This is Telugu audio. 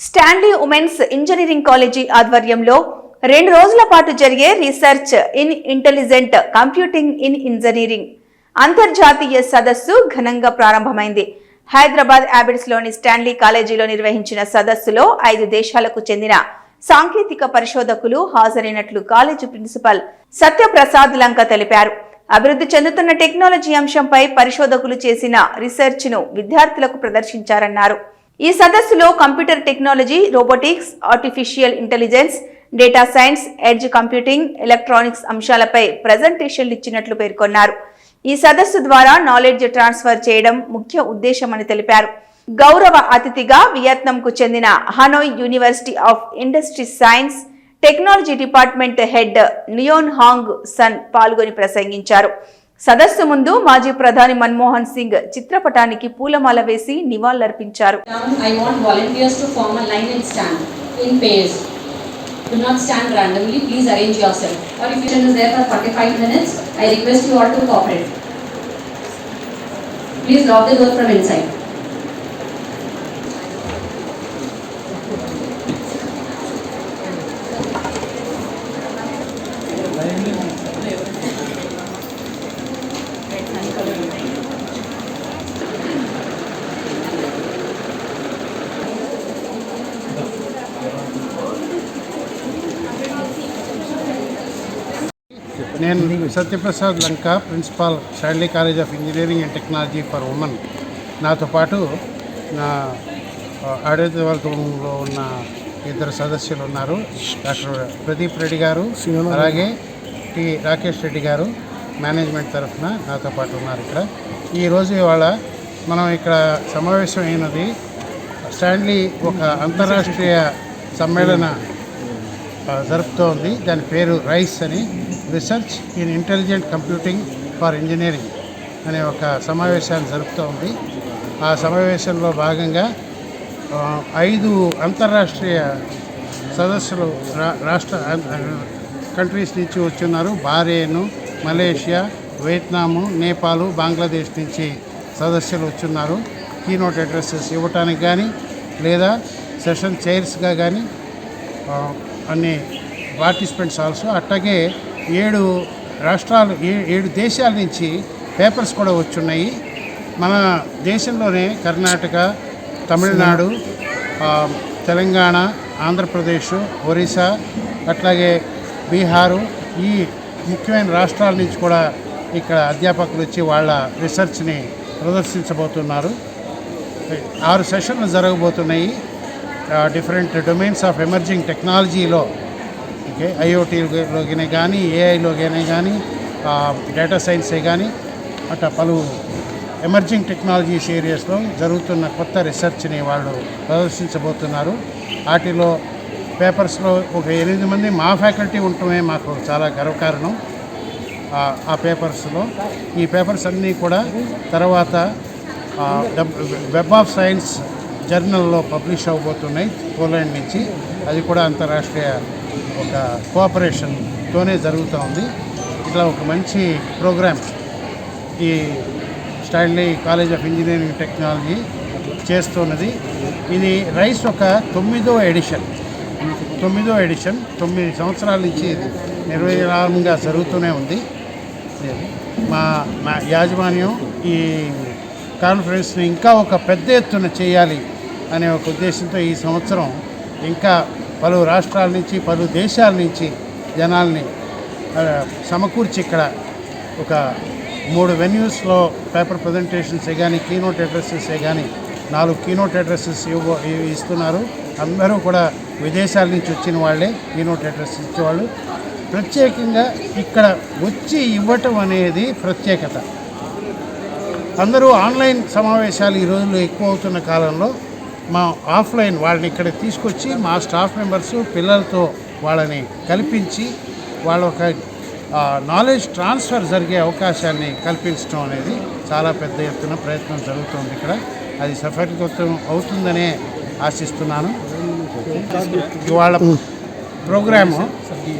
స్టాన్లీ ఉమెన్స్ ఇంజనీరింగ్ కాలేజీ ఆధ్వర్యంలో రెండు రోజుల పాటు జరిగే research in intelligent computing in engineering అంతర్జాతీయ సదస్సు ఘనంగా ప్రారంభమైంది. హైదరాబాద్ యాబిడ్స్లోని స్టాన్లీ కాలేజీలో నిర్వహించిన సదస్సులో ఐదు దేశాలకు చెందిన సాంకేతిక పరిశోధకులు హాజరైనట్లు కాలేజీ ప్రిన్సిపల్ సత్యప్రసాద్ లంక తెలిపారు. అభివృద్ధి చెందుతున్న టెక్నాలజీ అంశంపై పరిశోధకులు చేసిన రీసెర్చ్ను విద్యార్థులకు ప్రదర్శించారన్నారు. ఈ సదస్సులో computer technology robotics artificial intelligence data science edge computing electronics అంశాలపై ప్రజెంటేషన్లు ఇచ్చినట్లు పేర్కొన్నారు. ఈ సదస్సు ద్వారా నాలెడ్జ్ ట్రాన్స్ఫర్ చేయడం ముఖ్య ఉద్దేశమని తెలిపారు. గౌరవ అతిథిగా వియత్నాంకు చెందిన Hanoi university of industry science technology department head neon Hong Son పాల్గొని ప్రసంగించారు. సదస్సు ముందు మాజీ ప్రధాని మన్మోహన్ సింగ్ చిత్రపటానికి పూలమాల వేసి నివాళులర్పించారు Do not stand randomly, please arrange yourself. Or if you is there for 45 minutes, I request you all to cooperate. Please lock the door from inside. నేను Satyaprasad Lanka principal Stanley college of engineering and technology for women. నాతో పాటు నా ఆడేత వర్గంలో ఉన్న ఇద్దరు సదస్సులు ఉన్నారు. డాక్టర్ ప్రదీప్ రెడ్డి గారు అలాగే టి రాకేష్ రెడ్డి గారు మేనేజ్మెంట్ తరఫున నాతో పాటు ఉన్నారు ఇక్కడ. ఈరోజు ఇవాళ మనం ఇక్కడ సమావేశం అయినది స్టాన్లీ ఒక అంతర్రాష్ట్రీయ సమ్మేళన జరుపుతోంది. దాని పేరు రైస్ అని. Research in intelligent computing for engineering అనే ఒక సమావేశాన్ని జరుపుతూ ఉంది. ఆ సమావేశంలో భాగంగా ఐదు అంతర్రాష్ట్రీయ సదస్సులు రా- రాష్ట్ర కంట్రీస్ నుంచి వచ్చున్నారు. Bahrain Malaysia Vietnam Nepal Bangladesh నుంచి సదస్సులు వచ్చున్నారు. కీనోట్ అడ్రస్సెస్ ఇవ్వటానికి కానీ లేదా సెషన్ చైర్స్గా కానీ అన్ని పార్టిసిపెంట్స్ ఆల్సో అట్లాగే ఏడు రాష్ట్రాలు ఏ- ఏడు దేశాల నుంచి పేపర్స్ కూడా వచ్చున్నాయి. మన దేశంలోనే కర్ణాటక తమిళనాడు తెలంగాణ ఆంధ్రప్రదేశ్ ఒరిస్సా అట్లాగే బీహారు ఈ ముఖ్యమైన రాష్ట్రాల నుంచి కూడా ఇక్కడ అధ్యాపకులు వచ్చి వాళ్ళ రీసెర్చ్ని ప్రదర్శించబోతున్నారు. ఆరు సెషన్లు జరగబోతున్నాయి. డిఫరెంట్ డొమైన్స్ ఆఫ్ ఎమర్జింగ్ టెక్నాలజీలో ఓకే ఐఓటీలోకినే కానీ ఏఐలోకినే కానీ డేటా సైన్సే కానీ అట్లా పలు ఎమర్జింగ్ టెక్నాలజీస్ ఏరియాస్లో జరుగుతున్న కొత్త రీసెర్చ్ని వాళ్ళు ప్రదర్శించబోతున్నారు. వాటిలో పేపర్స్లో ఒక ఎనిమిది మంది మా ఫ్యాకల్టీ ఉండటమే మాకు చాలా గర్వకారణం. ఆ- పేపర్స్లో. ఈ పేపర్స్ అన్నీ కూడా తర్వాత వెబ్ ఆఫ్ సైన్స్ జర్నల్లో పబ్లిష్ అవబోతున్నాయి పోలాండ్ నుంచి. అది కూడా అంతర్రాష్ట్రీయ ఒక కోఆపరేషన్తోనే జరుగుతూ ఉంది. ఇట్లా ఒక మంచి ప్రోగ్రామ్ ఈ Stanley college of engineering technology చేస్తున్నది. ఇది రైస్ ఒక తొమ్మిదో ఎడిషన్. తొమ్మిదో ఎడిషన్ తొమ్మిది సంవత్సరాల నుంచి ఇది నిర్వహణంగా జరుగుతూనే ఉంది. మా మా యాజమాన్యం ఈ కాన్ఫరెన్స్ని ఇంకా ఒక పెద్ద ఎత్తున చేయాలి అనే ఒక ఉద్దేశంతో ఈ సంవత్సరం ఇంకా పలు రాష్ట్రాల నుంచి పలు దేశాల నుంచి జనాల్ని సమకూర్చి ఇక్కడ ఒక మూడు వెన్యూస్లో పేపర్ ప్రజెంటేషన్సే కానీ కీనోట్ అడ్రస్సెసే కానీ నాలుగు కీనోట్ అడ్రస్సెస్ ఇవ్వ ఇస్తున్నారు. అందరూ కూడా విదేశాల నుంచి వచ్చిన వాళ్ళే కీనోట్ అడ్రస్ ఇచ్చేవాళ్ళు. ప్రత్యేకంగా ఇక్కడ వచ్చి ఇవ్వటం అనేది ప్రత్యేకత. అందరూ ఆన్లైన్ సమావేశాలు ఈ రోజుల్లో ఎక్కువ అవుతున్న కాలంలో మా ఆఫ్లైన్ వాళ్ళని ఇక్కడ తీసుకొచ్చి మా స్టాఫ్ మెంబర్స్ పిల్లలతో వాళ్ళని కల్పించి వాళ్ళ ఒక నాలెడ్జ్ ట్రాన్స్ఫర్ జరిగే అవకాశాన్ని కల్పించడం అనేది చాలా పెద్ద ఎత్తున ప్రయత్నం జరుగుతుంది ఇక్కడ. అది సఫలీకృతం అవుతుందనే ఆశిస్తున్నాను. ఇవాళ ప్రోగ్రాము